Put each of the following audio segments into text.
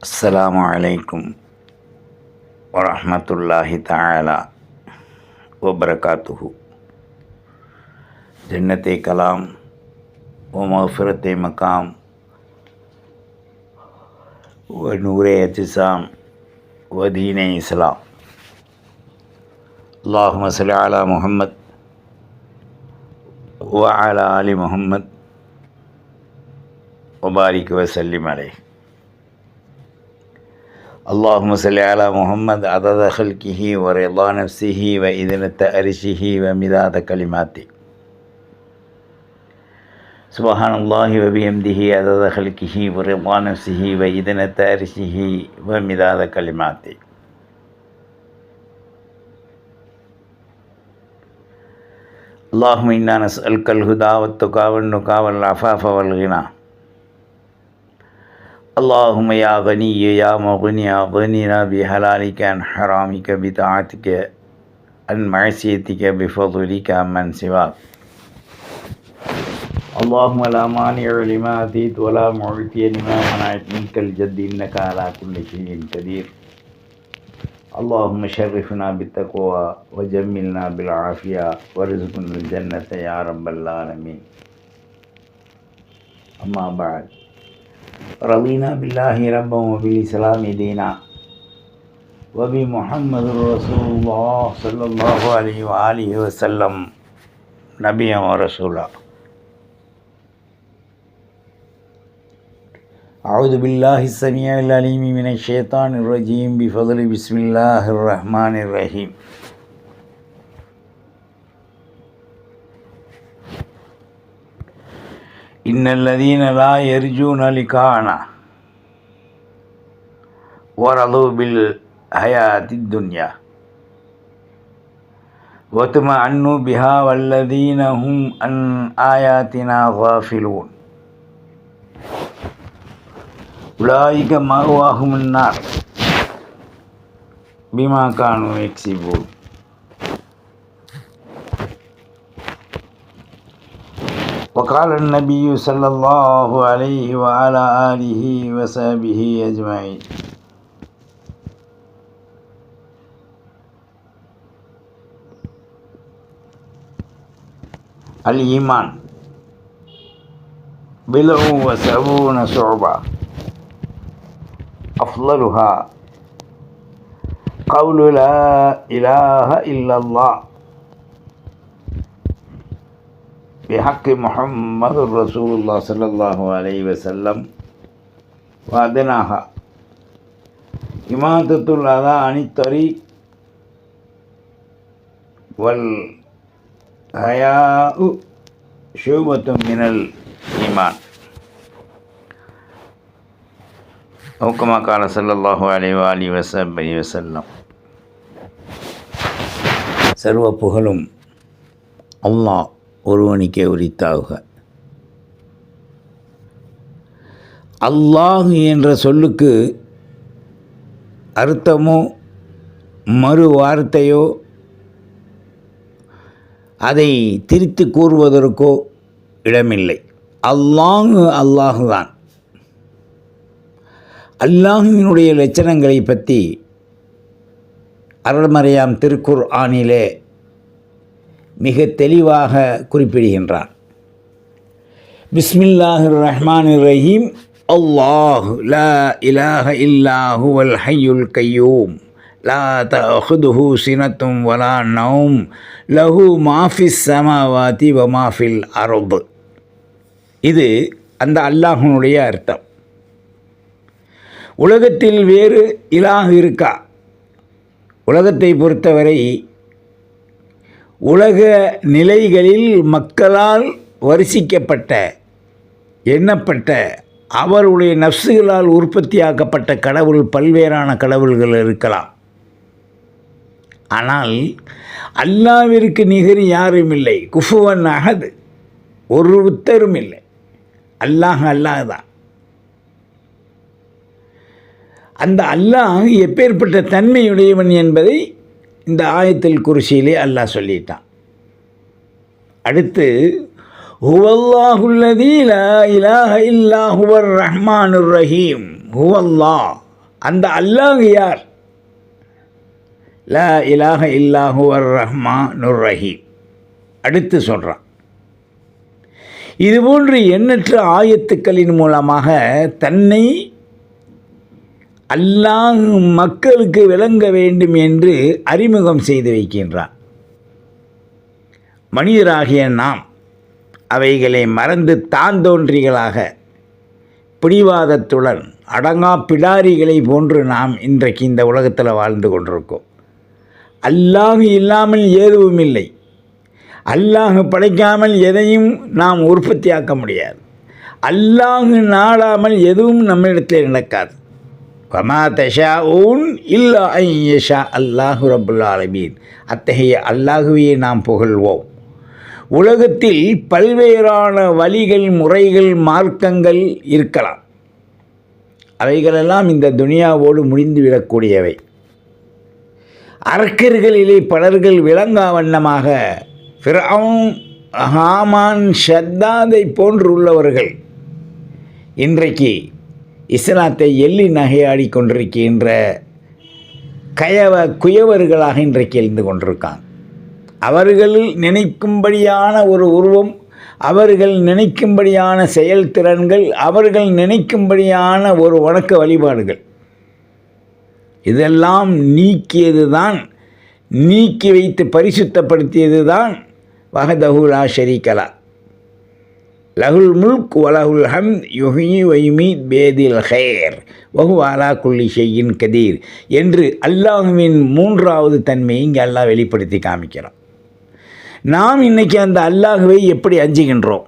அஸ்லாம் வலைக்கும் வரமத்துல்லாஹி தாலா வபரகாத்துஹு ஜன்னத்தை கலாம் ஓ மஃபிரத்தை மக்காம் ஓ நூரே அச்சிசாம் ஓ தீனே இஸ்லாம் அல்லாஹு மசலி அலா முகம்மத் ஓ அலா அலி முகம்மத் ஒபாரிக்கு வசல்லிம் அலை اللهم صل على محمد عدد خلقه ورضا نفسه وإذنة أرشه ومداد كلماته. سبحان الله وبحمده عدد خلقه ورضا نفسه وإذنة أرشه ومداد كلماته. اللهم إنا نسألك الهدى والتقى والنقى والعفاف والغنى. اللهم يا غني يا مغني أغننا بحلالك عن حرامك بطاعتك عن معصيتك بفضلك عمن سواك. اللهم لا مانع لما أتيت ولا معطي لما منعت. منك الجد إنك على كل شيء قدير. اللهم شرفنا بالتقوى وجملنا بالعافية. وارزقنا الجنة يا رب العالمين. أما بعد. رضينا بالله ربا وبالإسلام دينا. وبمحمد رسول الله صلى الله عليه وآله وسلم. نبيا ورسولا. أعوذ بالله السميع العليم من الشيطان الرجيم. بفضل بسم الله الرحمن الرحيم. إن الذين لا يرجون لقاءنا ورضوا بالحياة الدنيا وطمأنوا بها والذين هم عن آياتنا غافلون. أولئك مأواهم النار بما كانوا يكسبون. وقال النبي صلى الله عليه وعلى آله وصحبه أجمعين. الإيمان. بضع وسبعون شعبة أفضلها قول لا إله إلا الله. بحق محمد رسول الله صلى الله عليه وسلم وأدناها إماتة الأذى عن الطريق والحياء شعبة من الإيمان أو كما قال صلى الله عليه وآله وسلم சர்வ புகழும் அல்லாஹ் ஒருவனுக்கே உரித்தாகுக. அல்லாஹ் என்ற சொல்லுக்கு அர்த்தமோ மறு வார்த்தையோ அதை திரித்து கூறுவதற்கோ இடமில்லை. அல்லாஹு அல்லாஹு தான். அல்லாஹுவினுடைய லட்சணங்களை பற்றி அருள்மறையாம் திருக்குர் ஆணிலே மிக தெளிவாக குறிப்பிடுகின்றான். பிஸ்மில்லாஹிர் ரஹ்மான் ரஹீம் அல்லாஹு லா இலாஹ இல்லாஹு வல் ஹையுல் கையூம். லா தஹுதுஹு சினத்தும் வலா நவும் லஹு மாஃபிஸ் சமாவாதி வ மாஃபில் அரபு இது அந்த அல்லாஹனுடைய அர்த்தம். உலகத்தில் வேறு இலாக இருக்கா? உலகத்தை பொறுத்தவரை உலக நிலைகளில் மக்களால் வரிசிக்கப்பட்ட எண்ணப்பட்ட அவருடைய நப்சுகளால் உற்பத்தியாக்கப்பட்ட கடவுள் பல்வேறான கடவுள்கள் இருக்கலாம். ஆனால் அல்லாவிற்கு நிகர் யாரும் இல்லை. குஃபுவன் அகது ஒரு உத்தரும் இல்லை. அல்லாஹ் அல்லாஹ் தான் அந்த அல்லாஹ் எப்பேற்பட்ட தன்மையுடையவன் என்பதை இந்த ஆயத்தில் குருசியிலே அல்லாஹ் சொல்லிட்டான். அடுத்து ஹுவல்லாஹுல்லதி லா இலாஹ இல்லா ஹுவர் ரஹ்மானுர் ரஹீம். ஹுவல்லா அந்த அல்லாஹ் யார்? லா இலாஹ இல்லா ஹுவர் ரஹ்மா ரஹீம். அடுத்து சொல்கிறான் இதுபோன்று எண்ணற்ற ஆயத்துக்களின் மூலமாக தன்னை அல்லாஹ் மக்களுக்கு விளங்க வேண்டும் என்று அறிமுகம் செய்து வைக்கின்றான். மனிதராகிய நாம் அவைகளை மறந்து தான் தோன்றிகளாக பிடிவாதத்துடன் அடங்கா பிடாரிகளை போன்று நாம் இன்றைக்கு இந்த உலகத்தில் வாழ்ந்து கொண்டிருக்கோம். அல்லாஹ் இல்லாமல் எதுவும் இல்லை. அல்லாஹ் படைக்காமல் எதையும் நாம் உற்பத்தியாக்க முடியாது. அல்லாஹ் நாடாமல் எதுவும் நம்மிடத்தில் நடக்காது. வமா தஷா ஊன் இல்லா ஐயஷா அல்லாஹு ரபுல்லாலமீன் அத்தகைய அல்லாஹுவையே நாம் புகழ்வோம். உலகத்தில் பல்வேறான வழிகள் முறைகள் மார்க்கங்கள் இருக்கலாம். அவைகளெல்லாம் இந்த துனியாவோடு முடிந்துவிடக்கூடியவை அரக்கர்களிலே பலர்கள் விளங்கா வண்ணமாக ஃபிரவுன் ஹாமான் ஷத்தாதை போன்றுள்ளவர்கள் இன்றைக்கு இஸ்லாத்தை எள்ளி நகையாடி கொண்டிருக்கின்ற கயவ குயவர்களாக இன்றைக்கு எழுந்து கொண்டிருக்காங்க. அவர்கள் நினைக்கும்படியான ஒரு உருவம் அவர்கள் நினைக்கும்படியான செயல்திறன்கள் அவர்கள் நினைக்கும்படியான ஒரு வணக்க வழிபாடுகள். இதெல்லாம் நீக்கியது தான் நீக்கி வைத்து பரிசுத்தப்படுத்தியது தான் வகதகுலா ஷரீகலா லகுல் முல்க் வலகுல் ஹம் யுஹி வைமி பேதில் ஹேர். வகுவாலா குள்ளி குல்லி ஷெய்யின் கதீர். என்று அல்லாஹுவின் மூன்றாவது தன்மையை இங்கே அல்லாஹ் வெளிப்படுத்தி காமிக்கிறோம் நாம் இன்னைக்கு அந்த அல்லாஹுவை எப்படி அஞ்சுகின்றோம்?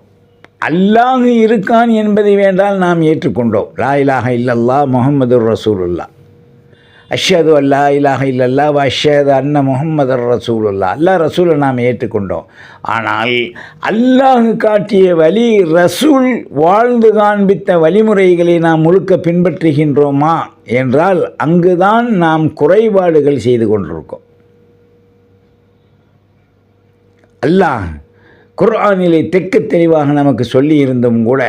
அல்லாஹு இருக்கான் என்பதை வேண்டால் நாம் ஏற்றுக்கொண்டோம். லா இலாஹ இல்லல்லா முகமது ரசூலுல்லா அஷ்ஹது அல்லா இலாஹ இல்லல்லா வ அன்ன முகமது ரசூலுல்லா அல்லா ரசூலை நாம் ஏற்றுக்கொண்டோம். ஆனால் அல்லாஹ் காட்டிய வழி ரசூல் வாழ்ந்து காண்பித்த வழிமுறைகளை நாம் முழுக்க பின்பற்றுகின்றோமா என்றால் அங்குதான் நாம் குறைபாடுகள் செய்து கொண்டிருக்கோம். அல்லாஹ் குர்ஆனிலே தெற்கு தெளிவாக நமக்கு சொல்லி இருந்தும் கூட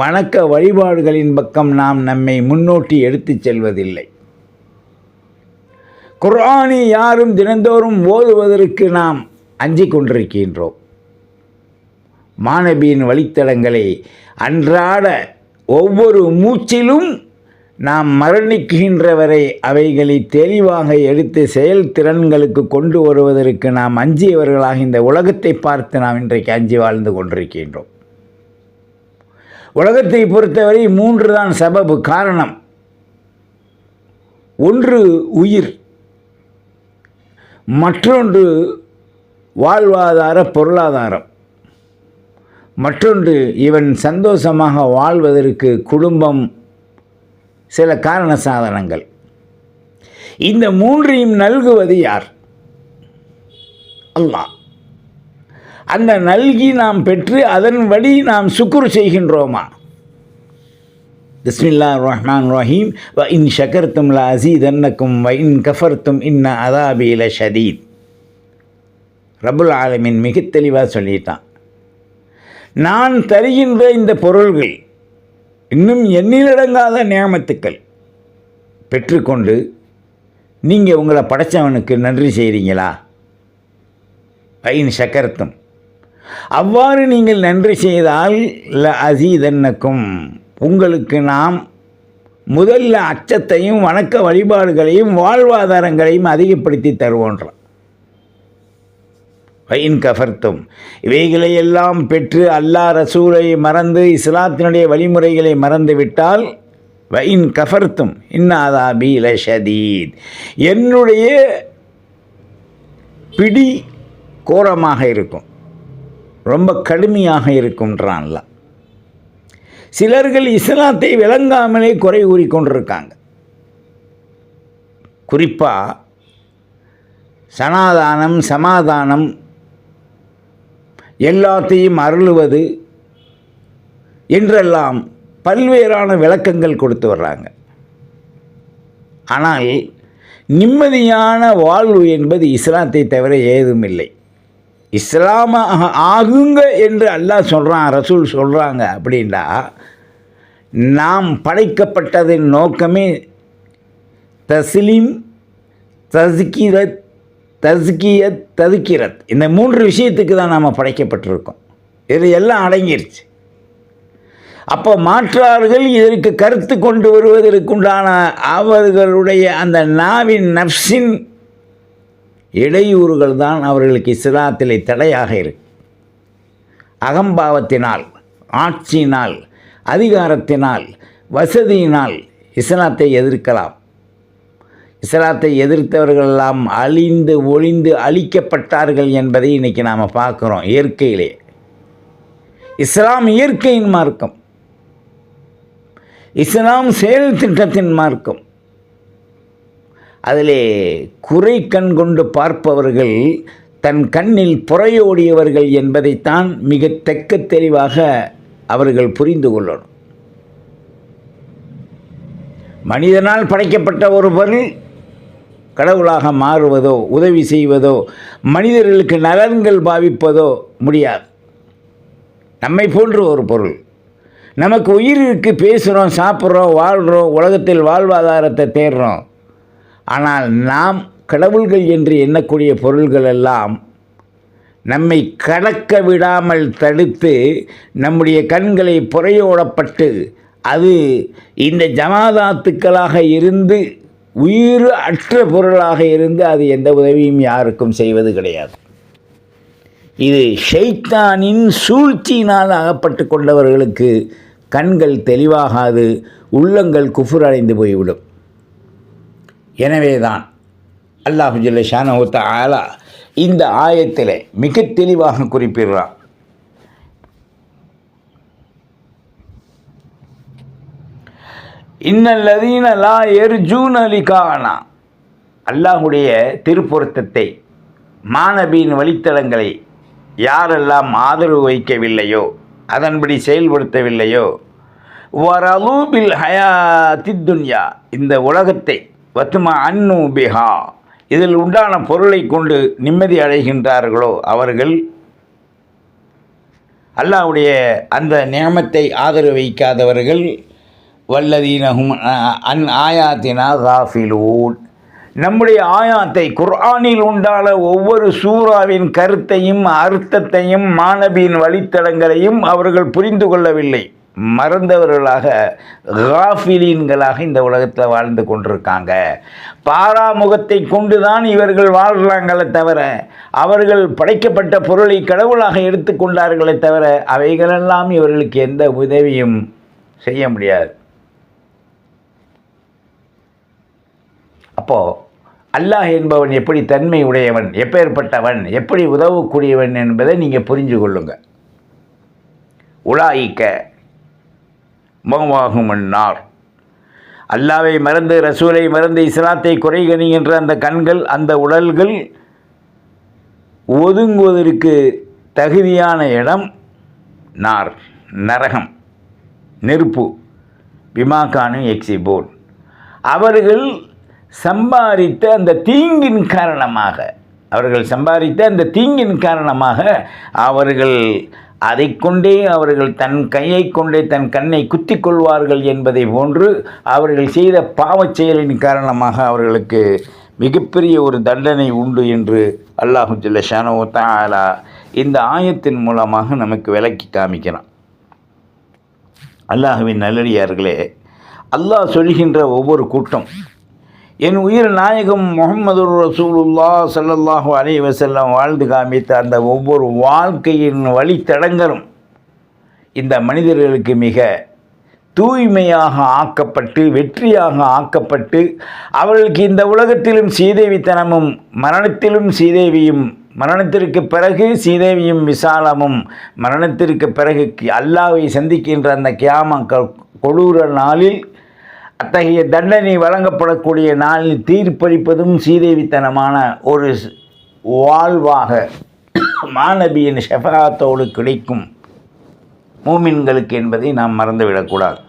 வணக்க வழிபாடுகளின் பக்கம் நாம் நம்மை முன்னோட்டி எடுத்துச் செல்வதில்லை. குர்ஆனை யாரும் தினந்தோறும் ஓதுவதற்கு நாம் அஞ்சிக் கொண்டிருக்கின்றோம். மாணவியின் வழித்தடங்களை அன்றாட ஒவ்வொரு மூச்சிலும் நாம் மரணிக்கின்ற வரை அவைகளை தெளிவாக எடுத்து செயல்திறன்களுக்கு கொண்டு வருவதற்கு நாம் அஞ்சியவர்களாக இந்த உலகத்தை பார்த்து நாம் இன்றைக்கு அஞ்சி வாழ்ந்து கொண்டிருக்கின்றோம். உலகத்தை பொறுத்தவரை மூன்று தான் சபபு காரணம். ஒன்று உயிர். மற்றொன்று வாழ்வாதார பொருளாதாரம். மற்றொன்று இவன் சந்தோஷமாக வாழ்வதற்கு குடும்பம் சில காரண சாதனங்கள். இந்த மூன்றையும் நல்குவது யார்? அல்லாஹ். அந்த நல்கி நாம் பெற்று அதன் வழி நாம் சுக்குர் செய்கின்றோமா? பிஸ்மில்லா ரஹ்மான் ரஹீம் வ இன் ஷக்கர்த்தும் ல அசீதன்னக்கும் வ இன் கஃபர்த்தும் இன்ன அதாபீல ஷதீத் ரபுல் ஆலமின் மிக தெளிவாக சொல்லிட்டான். நான் தருகின்ற இந்த பொருள்கள் இன்னும் எண்ணிலடங்காத நியமத்துக்கள். பெற்றுக்கொண்டு நீங்கள் உங்களை படைச்சவனுக்கு நன்றி செய்கிறீங்களா ஐன் சக்கரத்தும் அவ்வாறு நீங்கள் நன்றி செய்தால் ல அசீதன்னக்கும். உங்களுக்கு நாம் முதல்ல அச்சத்தையும் வணக்க வழிபாடுகளையும் வாழ்வாதாரங்களையும் அதிகப்படுத்தி தருவோன்றான் வைன் கஃபர்த்தும். இவைகளை எல்லாம் பெற்று அல்லாஹ் ரசூலை மறந்து இஸ்லாத்தினுடைய வழிமுறைகளை மறந்துவிட்டால் வயின் வைன் கஃபர்த்தும் இன்னாதாபி லஷதீத் என்னுடைய பிடி கோரமாக இருக்கும். ரொம்ப கடுமையாக இருக்கும்ன்றான்லாம் சிலர்கள் இஸ்லாத்தை விளங்காமலே குறை கூறிக்கொண்டிருக்காங்க குறிப்பாக சனாதானம் சமாதானம் எல்லாத்தையும் அருளுவது என்றெல்லாம் பல்வேறான விளக்கங்கள் கொடுத்து வர்றாங்க. ஆனால் நிம்மதியான வாழ்வு என்பது இஸ்லாத்தை தவிர ஏதும் இல்லை இஸ்லாம ஆகுங்க என்று அல்லாஹ் சொல்கிறான் ரசூல் சொல்கிறாங்க அப்படின்னா நாம் படைக்கப்பட்டதின் நோக்கமே தஸ்லீம் தஸ்கிரத் தஸ்கியத் ததுக்கிரத் இந்த மூன்று விஷயத்துக்கு தான் நாம் படைக்கப்பட்டிருக்கோம். இது எல்லாம் அடங்கிருச்சு. அப்போ மாற்றார்கள் இதற்கு கருத்து கொண்டு வருவதற்குண்டான அவர்களுடைய அந்த நாவின் நப்சின் இடையூறுகள் தான் அவர்களுக்கு இஸ்லாத்திலே தடையாக இருக்கு. அகம்பாவத்தினால் ஆட்சியினால் அதிகாரத்தினால் வசதியினால் இஸ்லாத்தை எதிர்க்கலாம். இஸ்லாத்தை எதிர்த்தவர்களெல்லாம் அழிந்து ஒளிந்து அழிக்கப்பட்டார்கள் என்பதை இன்றைக்கி நாம் பார்க்குறோம் இயற்கையிலே. இஸ்லாம் இயற்கையின் மார்க்கம். இஸ்லாம் செயல் திட்டத்தின் மார்க்கம். அதிலே குறை கண் கொண்டு பார்ப்பவர்கள் தன் கண்ணில் புறையோடியவர்கள் என்பதைத்தான் மிக தெக்க தெளிவாக அவர்கள் புரிந்து கொள்ளணும். மனிதனால் படைக்கப்பட்ட ஒரு பொருள் கடவுளாக மாறுவதோ உதவி செய்வதோ மனிதர்களுக்கு நலன்கள் பாவிப்பதோ முடியாது. நம்மை போன்ற ஒரு பொருள். நமக்கு உயிருக்கு பேசுகிறோம் சாப்பிட்றோம் வாழ்கிறோம் உலகத்தில் வாழ்வாதாரத்தை தேடுறோம். ஆனால் நாம் கடவுள்கள் என்று எண்ணக்கூடிய பொருள்கள் எல்லாம் நம்மை கடக்க விடாமல் தடுத்து நம்முடைய கண்களை புறையோடப்பட்டு அது இந்த ஜமாதாத்துக்களாக இருந்து உயிர் அற்ற பொருளாக இருந்து அது எந்த உதவியும் யாருக்கும் செய்வது கிடையாது. இது ஷைத்தானின் சூழ்ச்சியினால் அகப்பட்டு கொண்டவர்களுக்கு கண்கள் தெளிவாகாது உள்ளங்கள் குஃபுர் அடைந்து போய்விடும். எனவேதான் அல்லாஹு ஜல்ல ஷானஹூத்த ஆலா இந்த ஆயத்தில் மிக தெளிவாக குறிப்பிடுறான். இன்னல்லதீன லா எர்ஜூன் அலிகானா அல்லாஹுடைய திருப்பொருத்தத்தை மாணவியின் வழித்தடங்களை யாரெல்லாம் ஆதரவு வைக்கவில்லையோ அதன்படி செயல்படுத்தவில்லையோ வரலூபில் ஹயாத்தி துன்யா இந்த உலகத்தை வத்துமா அன்னு பிஹா. இதில் உண்டான பொருளை கொண்டு நிம்மதி அடைகின்றார்களோ அவர்கள்? அல்லாஹ்வுடைய அந்த நியமத்தை ஆதரவு வைக்காதவர்கள் வல்லதீனகும் அன் ஆயாத்தினா ராஃபிலூன் நம்முடைய ஆயாத்தை குர்ஆனில் உண்டான ஒவ்வொரு சூறாவின் கருத்தையும் அர்த்தத்தையும் மாணவியின் வழித்தடங்களையும் அவர்கள் புரிந்து கொள்ளவில்லை. மறந்தவர்களாக காஃபிலீன்களாக இந்த உலகத்தில் வாழ்ந்து கொண்டிருக்காங்க. பாராமுகத்தை கொண்டுதான் இவர்கள் வாழ்கிறாங்களே தவிர அவர்கள் படைக்கப்பட்ட பொருளை கடவுளாக எடுத்துக்கொண்டார்களே தவிர அவைகளெல்லாம் இவர்களுக்கு எந்த உதவியும் செய்ய முடியாது. அப்போது அல்லாஹ் என்பவன் எப்படி தன்மை உடையவன் எப்பேற்பட்டவன் எப்படி உதவக்கூடியவன் என்பதை நீங்கள் புரிஞ்சு கொள்ளுங்கள் உலாயிக்க முகமாகும் நார் அல்லாவை மறந்து ரசூலை மறந்து இஸ்லாத்தை குறைகணிகின்ற அந்த கண்கள் அந்த உடல்கள் ஒதுங்குவதற்கு தகுதியான இடம் நார் நரகம் நெருப்பு பிமாக்கானு எக்ஸிபோல் அவர்கள் சம்பாதித்த அந்த தீங்கின் காரணமாக அவர்கள் சம்பாதித்த அந்த தீங்கின் காரணமாக அவர்கள் அதை கொண்டே அவர்கள் தன் கையை கொண்டே தன் கண்ணை குத்தி கொள்வார்கள் என்பதை போன்று அவர்கள் செய்த பாவச் செயலின் காரணமாக அவர்களுக்கு மிகப்பெரிய ஒரு தண்டனை உண்டு என்று அல்லாஹு ஜல்ல ஷானோ தாலா இந்த ஆயத்தின் மூலமாக நமக்கு விளக்கி காமிக்கிறான். அல்லாஹுவின் நல்லடியார்களே அல்லாஹ் சொல்கின்ற ஒவ்வொரு கூட்டம் என் உயிர் நாயகம் முகமது ரசூலுல்லா சல்லல்லாஹு அலைஹி வஸல்லம் வாழ்ந்து காமித்த அந்த ஒவ்வொரு வாழ்க்கையின் வழித்தடங்களும் இந்த மனிதர்களுக்கு மிக தூய்மையாக ஆக்கப்பட்டு வெற்றியாக ஆக்கப்பட்டு அவர்களுக்கு இந்த உலகத்திலும் சீதேவித்தனமும் மரணத்திலும் சீதேவியும் மரணத்திற்கு பிறகு சீதேவியும் விசாலமும் மரணத்திற்கு பிறகு அல்லாவை சந்திக்கின்ற அந்த கியாம கொடூர நாளில் அத்தகைய தண்டனை வழங்கப்படக்கூடிய நாளில் தீர்ப்பளிப்பதும் சீதேவித்தனமான ஒரு வாழ்வாக மாநபியின் ஷெஃபாத்தோடு கிடைக்கும் மூமின்களுக்கு என்பதை நாம் மறந்துவிடக்கூடாது.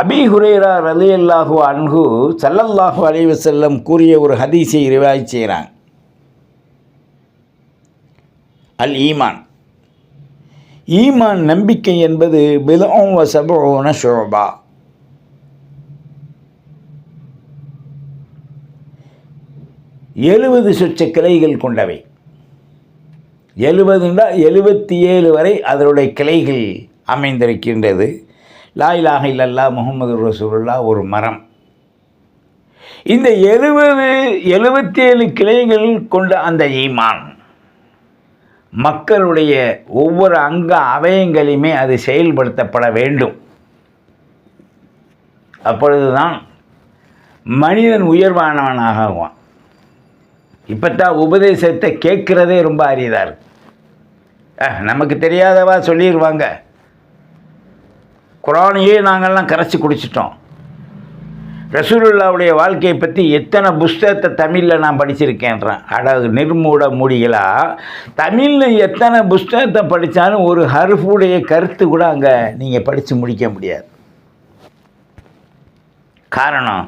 அபி ஹுரேரா ரலியல்லாஹு அன்ஹு சல்லல்லாஹு அலைவு செல்லம் கூறிய ஒரு ஹதீஸை ரிவாய் செய்கிறாங்க. அல் ஈமான். ஈமான் நம்பிக்கை என்பது பிலோம் வசபோன ஷோபா எழுபது சொச்ச கிளைகள் கொண்டவை. எழுபதுண்டா எழுபத்தி ஏழு வரை அதனுடைய கிளைகள் அமைந்திருக்கின்றது. லாயிலாக இல்லல்லா முகமது ரசூல்லா ஒரு மரம். இந்த எழுபது எழுபத்தி ஏழு கிளைகள் கொண்ட அந்த ஈமான் மக்களுடைய ஒவ்வொரு அங்க அவயங்களையுமே அது செயல்படுத்தப்பட வேண்டும். அப்பொழுதுதான் மனிதன் உயர்வானவனாக ஆகுவான் இப்போ தான் உபதேசத்தை கேட்குறதே ரொம்ப அரியதாக இருக்கு. நமக்கு தெரியாதவா சொல்லிடுவாங்க குரானையே நாங்கள்லாம் கரைச்சி குடிச்சிட்டோம். ரசூலுல்லாவுடைய வாழ்க்கையை பற்றி எத்தனை புஸ்தகத்தை தமிழில் நான் படிச்சிருக்கேன்றேன். அடகு நிர்மூட மூடிகளா? தமிழில் எத்தனை புஸ்தகத்தை படித்தாலும் ஒரு ஹருஃபுடைய கருத்து கூட அங்கே நீங்கள் படித்து முடிக்க முடியாது. காரணம்?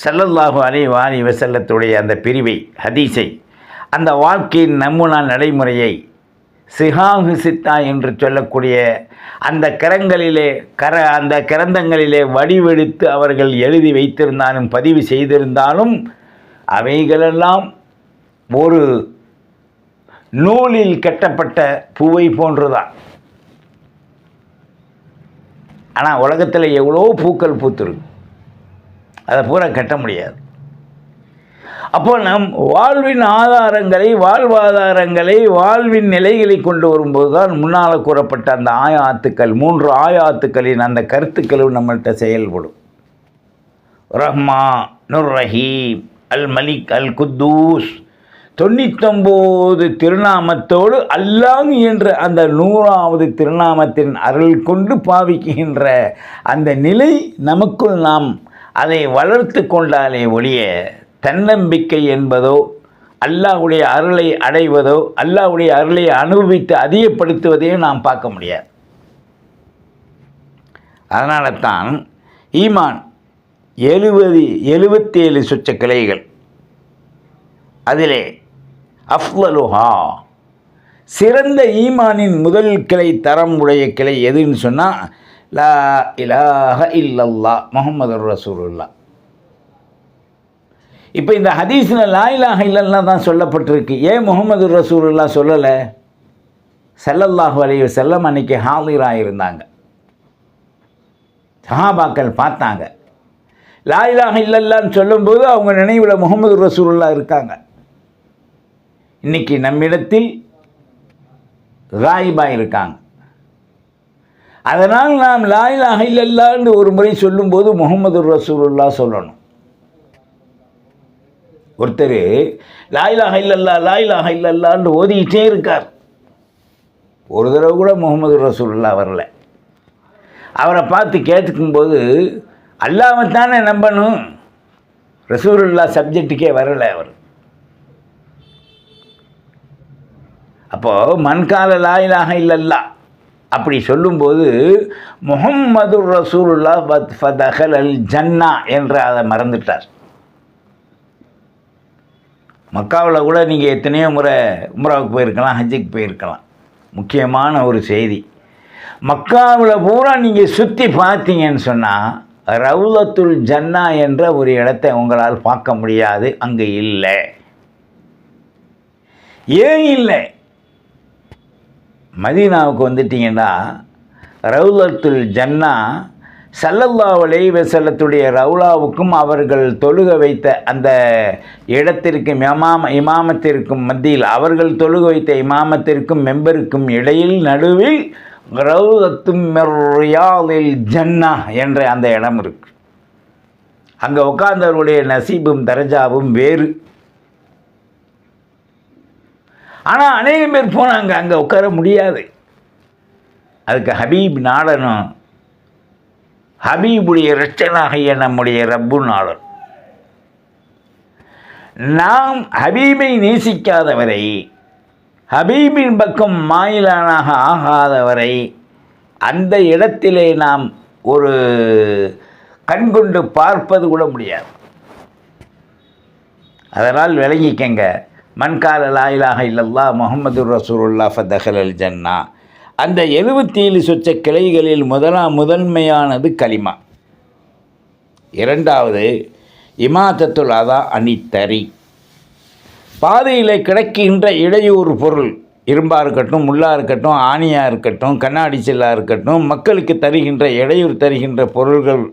சல்லல்லாஹு அலி வாலி வசல்லத்துடைய அந்த பிரிவை ஹதீஸை அந்த வாழ்க்கையின் நமுனா நடைமுறையை சிஹாகு சித்தா என்று சொல்லக்கூடிய அந்த கரங்களிலே கர அந்த கிரந்தங்களிலே வடிவெடுத்து அவர்கள் எழுதி வைத்திருந்தாலும் பதிவு செய்திருந்தாலும் அவைகளெல்லாம் ஒரு நூலில் கட்டப்பட்ட பூவை போன்றுதான். ஆனால் உலகத்தில் எவ்வளோ பூக்கள் பூத்துருக்கு. அதை பூரா கட்ட முடியாது. அப்போ நம் வாழ்வின் ஆதாரங்களை வாழ்வாதாரங்களை வாழ்வின் நிலைகளை கொண்டு வரும்போது தான் முன்னால் கூறப்பட்ட அந்த ஆயாத்துக்கள் மூன்று ஆயாத்துக்களின் அந்த கருத்துக்களும் நம்மள்கிட்ட செயல்படும். ரஹ்மா நுர் ரஹீம் அல் மலிக் அல் குத்தூஸ் தொண்ணூத்தொம்போது திருநாமத்தோடு அல்லாஹ் என்ற அந்த நூறாவது திருநாமத்தின் அருள் கொண்டு பாவிக்கின்ற அந்த நிலை நமக்குள் நாம் அதை வளர்த்து கொண்டாலே ஒழிய தன்னம்பிக்கை என்பதோ அல்லாஹ்வுடைய அருளை அடைவதோ அல்லாஹுடைய அருளை அனுபவித்து அதிகப்படுத்துவதையோ நாம் பார்க்க முடியாது. அதனால தான் ஈமான் எழுபது எழுபத்தேழு சுச்ச கிளைகள் அதிலே அஃப்வலுஹா சிறந்த ஈமானின் முதல் கிளை தரம் உடைய கிளை எதுன்னு சொன்னால் லா இலாஹ இல்லல்லா முகமது ரசூலுல்லா இப்போ இந்த ஹதீஸில் லா இலாஹ இல்லல்லா தான் சொல்லப்பட்டிருக்கு ஏன் முகமது ரசூலுல்லா சொல்லலை செல்லல்லாஹு அலைஹி செல்லம் அன்னைக்கு ஹாலிராக இருந்தாங்க சஹாபாக்கள் பார்த்தாங்க லா இலாஹ இல்லல்லான்னு சொல்லும்போது அவங்க நினைவில் முகமது ரசூலுல்லா இருக்காங்க இன்னைக்கு நம்மிடத்தில் ராயிபாக இருக்காங்க அதனால் நாம் லா இலாஹ இல்லல்லான்னு ஒரு முறை சொல்லும்போது முகமது ரசூலுல்லா சொல்லணும். ஒருத்தர் லாயிலாக இல்லல்லா லாயிலாக இல்லல்லான்னு ஓதிக்கிட்டே இருக்கார். ஒரு தடவை கூட முகமது ரசூல்லா வரல. அவரை பார்த்து கேட்டுக்கும்போது அல்லாவை தானே நம்பணும். ரசூலுல்லா சப்ஜெக்ட்டுக்கே வரலை அவர். அப்போது மண்கால லாயிலாக இல்லல்லா அப்படி சொல்லும்போது முகம்மது ரசூலுல்லா பத் ஃபதஹல் அல் ஜன்னா என்று அதை மறந்துட்டார். மக்காவில் கூட நீங்கள் எத்தனையோ முறை உம்ராவுக்கு போயிருக்கலாம் ஹஜ்ஜுக்கு போயிருக்கலாம். முக்கியமான ஒரு செய்தி. மக்காவில் பூரா நீங்கள் சுற்றி பார்த்தீங்கன்னு சொன்னால் ரவுலத்துல் ஜன்னா என்ற ஒரு இடத்தை உங்களால் பார்க்க முடியாது அங்கே இல்லை. ஏன் இல்லை? மதீனாவுக்கு வந்துட்டீங்கன்னா ரவுலத்துல் ஜன்னா சல்லல்லா அலைஹி ரவுலாவுக்கும் அவர்கள் தொழுக வைத்த அந்த இடத்திற்கும் இமாம இமாமத்திற்கும் மத்தியில் அவர்கள் தொழுக வைத்த இமாமத்திற்கும் மெம்பருக்கும் இடையில் நடுவில் ரவுலத்தும் ரியாலில் ஜன்னா என்ற அந்த இடம் இருக்கு. அங்கே உட்கார்ந்தவர்களுடைய நசீபும் தரஜாவும் வேறு. ஆனால் அநேகம் பேர் போனாங்க அங்கே உட்கார முடியாது. அதுக்கு ஹபீப் நாடனும் ஹபீபுடைய இரட்சனாகிய நம்முடைய ரப்பு நாடன். நாம் ஹபீபை நேசிக்காதவரை ஹபீபின் பக்கம் மாயிலானாக ஆகாதவரை அந்த இடத்திலே நாம் ஒரு கண்கொண்டு பார்ப்பது கூட முடியாது. அதனால் விளங்கிக்கங்க. மண்கால லாயிலாக இல்லல்லா முகமது ரசூலுல்லா ஃபதஹல் அல் ஜன்னா. அந்த எழுபத்தி ஏழு சொச்ச கிளைகளில் முதலாம் முதன்மையானது கலிமா இரண்டாவது இமாதத்துல் அதா அணித்தறி பாதையில் கிடைக்கின்ற இடையூறு பொருள் இரும்பாக இருக்கட்டும் முள்ளாக இருக்கட்டும் ஆணியாக இருக்கட்டும் கண்ணாடி செல்லாக இருக்கட்டும் மக்களுக்கு தருகின்ற இடையூறு தருகின்ற பொருள்கள்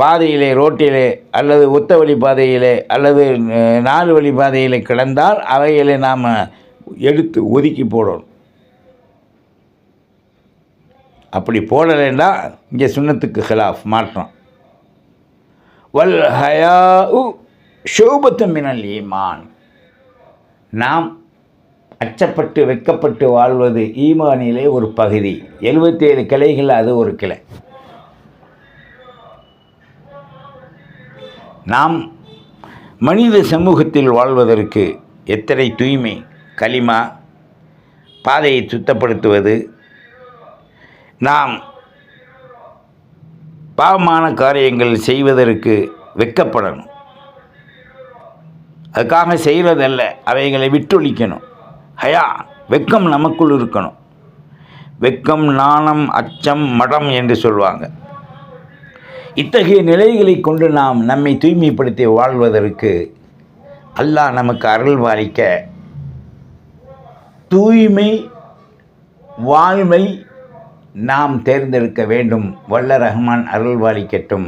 பாதையிலே ரோட்டிலே அல்லது ஒத்த வழி பாதையிலே அல்லது நாலு வழி பாதையிலே கிடந்தால் அவைகளை நாம் எடுத்து ஒதுக்கி போடணும். அப்படி போடலைன்னா இங்கே சுண்ணத்துக்கு ஹிலாஃப் மாற்றம். வல் ஹயா ஷோபத்து மினல் ஈமான். நாம் அச்சப்பட்டு வெட்கப்பட்டு வாழ்வது ஈமானிலே ஒரு பகுதி. எழுபத்தேழு கிளைகள் அது ஒரு கிளை. நாம் மனித சமூகத்தில் வாழ்வதற்கு எத்தனை தூய்மை களிமா பாதையை சுத்தப்படுத்துவது? நாம் பாவமான காரியங்கள் செய்வதற்கு வெட்கப்படணும். அதுக்காக செய்கிறதல்ல அவைகளை விட்டொழிக்கணும். ஹயா வெட்கம் நமக்குள் இருக்கணும். வெக்கம் நாணம் அச்சம் மடம் என்று சொல்வாங்க இத்தகைய நிலைகளை கொண்டு நாம் நம்மை தூய்மைப்படுத்தி வாழ்வதற்கு அல்லாஹ் நமக்கு அருள் பாலிக்க தூய்மை வாழ்வை நாம் தேர்ந்தெடுக்க வேண்டும். வல்ல ரஹ்மான் அருள் பாலிக்கட்டும்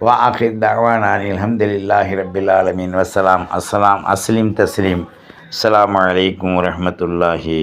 வாஹிர் தவானான் அஹமதுல்லாஹி ரபில் ஆலமின். வசலாம் அஸ்ஸலாம் அஸ்லீம் தஸ்லீம். அஸ்லாம் வலைக்கம் வரமத்துல்லாஹி